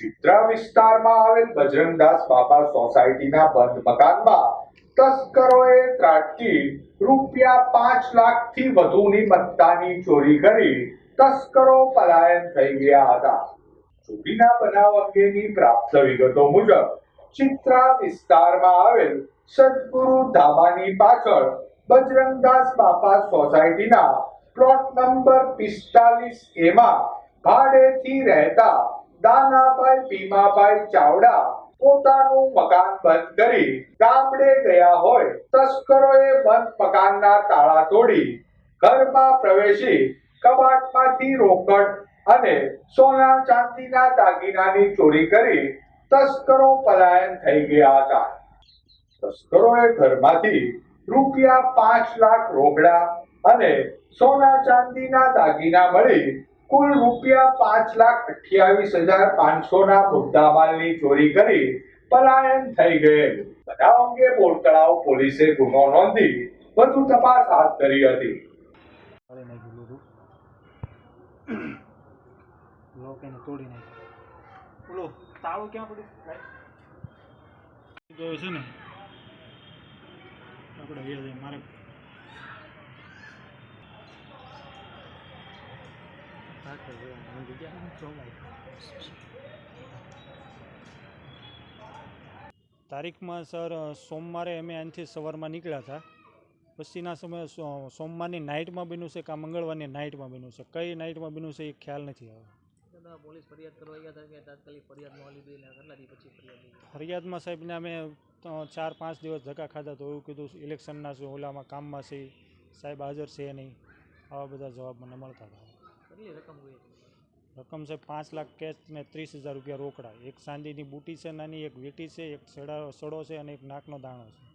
ચિત્રા વિસ્તારમાં આવેલ બજરંગદાસ બાપા સોસાયટીના બંધ મકાનમાં તસ્કરોએ ત્રાટકી રૂપિયા પાંચ લાખથી વધુની મત્તાની ચોરી કરી તસ્કરો પલાયન થઈ ગયા હતા. ચોરીના બનાવ અંગેની પ્રાપ્ત વિગતો મુજબ ચિત્રા વિસ્તારમાં આવેલ સદગુરુ ધાબાની પાછળ બજરંગદાસ બાપા સોસાયટીના પ્લોટ નંબર પિસ્તાલીસ એમાં ભાડેથી રહેતા દાનાભાઈ, ભીમાભાઈ ચાવડા પોતાનું મકાન બંધ કરી ગામડે ગયા હોય, તસ્કરોએ બંધ મકાનના તાળા તોડી ઘરમાં પ્રવેશી કબાટમાંથી રોકડ અને સોના ચાંદીના દાગીનાની ચોરી કરી તસ્કરો પલાયન થઈ ગયા હતા. તસ્કરોએ ઘરમાંથી રૂપિયા પાંચ લાખ રોકડા અને સોના ચાંદીના દાગીના મળી કુલ રૂપિયા પાંચ લાખ અઠ્યાવીસ હજાર પાંચસો ના મુદ્દામાલની ચોરી કરી પલાયન થઈ ગયેલ. બનાવ અંગે બોરતળાવ પોલીસે ગુનો નોંધી વધુ તપાસ હાથ ધરી હતી. તાળું ક્યાં પડ્યું? છે ને? આપણે એ જઈએ મારે તારીખમાં સર સોમવારે અમે અહીંથી સવારમાં નીકળ્યા હતા પછીના સમયે સો- સોમવારની નાઇટમાં બન્યું છે કે મંગળવારની નાઇટમાં બન્યું છે કઈ નાઇટમાં બન્યું છે એ ખ્યાલ નથી આવે દાદા પોલીસ ફરિયાદ કરવા ગયા હતા કે તાત્કાલિક ફરિયાદ ન લીધી ને કેટલા દી પછી ફરિયાદ લીધી ફરિયાદમાં સાહેબને અમે અ, ચાર પાંચ દિવસ ધક્કા ખાધા તો એવું કીધું ઇલેક્શનના શું ઓલામાં કામમાં છે સાહેબ હાજર છે નહીં આવા બધા જવાબ મને મળતા હતા કેટલી રકમ ગઈ રકમ છે પાંચ લાખ કેશ ને ત્રીસ હજાર રૂપિયા રોકડા. એક ચાંદીની બુટી છે, નાની એક વીંટી છે, એક સડા સડો છે અને એક નાકનો દાણો છે.